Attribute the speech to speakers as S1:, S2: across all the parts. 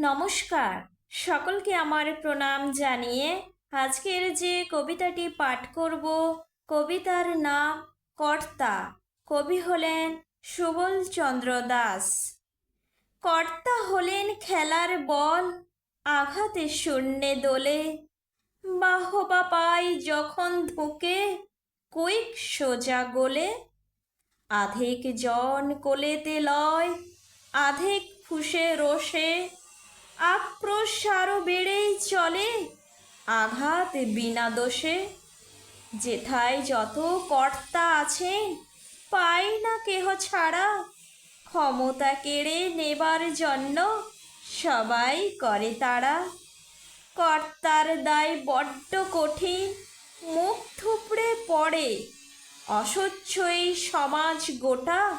S1: নমস্কার। সকলকে আমার প্রণাম জানিয়ে আজকের যে কবিতাটি পাঠ করব, কবিতার নাম কর্তা। কবি হলেন সুবল চন্দ্র দাস। কর্তা হলেন খেলার বল, আঘাতে শূন্যে দোলে। বাহবা পাই যখন ধুকে, কুইক সোজা গোলে। আধেক জন কোলেতে লয়, আধেক ফুসে রোষে। আরও বেড়েই চলে, আঘাত বিনা দোষে। যেথায় যত কর্তা আছেন, পাই না কেহ ছাড়া। ক্ষমতা কেড়ে নেবার জন্য সবাই করে তারা। কর্তার দায় বড্ড কঠিন, মুখ থুপড়ে পড়ে। অসহ্য এই সমাজ গোটা,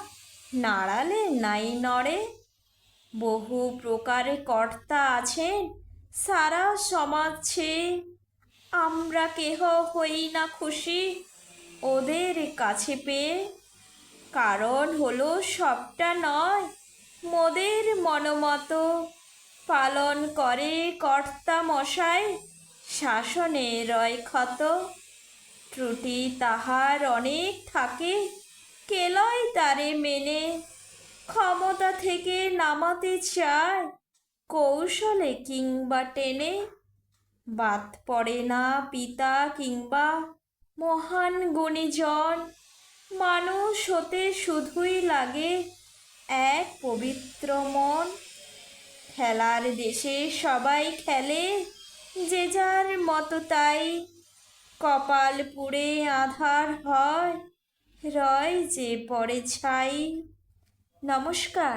S1: নাড়ালে নাই নড়ে। বহু প্রকারে কর্তা আছেন, সারা সমাজ আমরা কেহ হই না খুশি ওদের কাছে পেয়ে। কারণ হলো সবটা নয়, মোদের মনোমত। পালন করে কর্তা মশাই, শাসনে রয় ক্ষত। ত্রুটি তাহার অনেক থাকে কেলয় তারে মেনে ক্ষমতা থেকে নামাতে চায়। কৌশলে কিংবা টেনে বাদ পড়ে না পিতা কিংবা মহান গুণীজন। মানুষ হতে শুধুই লাগে এক পবিত্র মন। খেলার দেশে সবাই খেলে, যে যার মতো তাই। কপাল পুড়ে আধার হয়, রয় যে পড়ে ছাই। নমস্কার।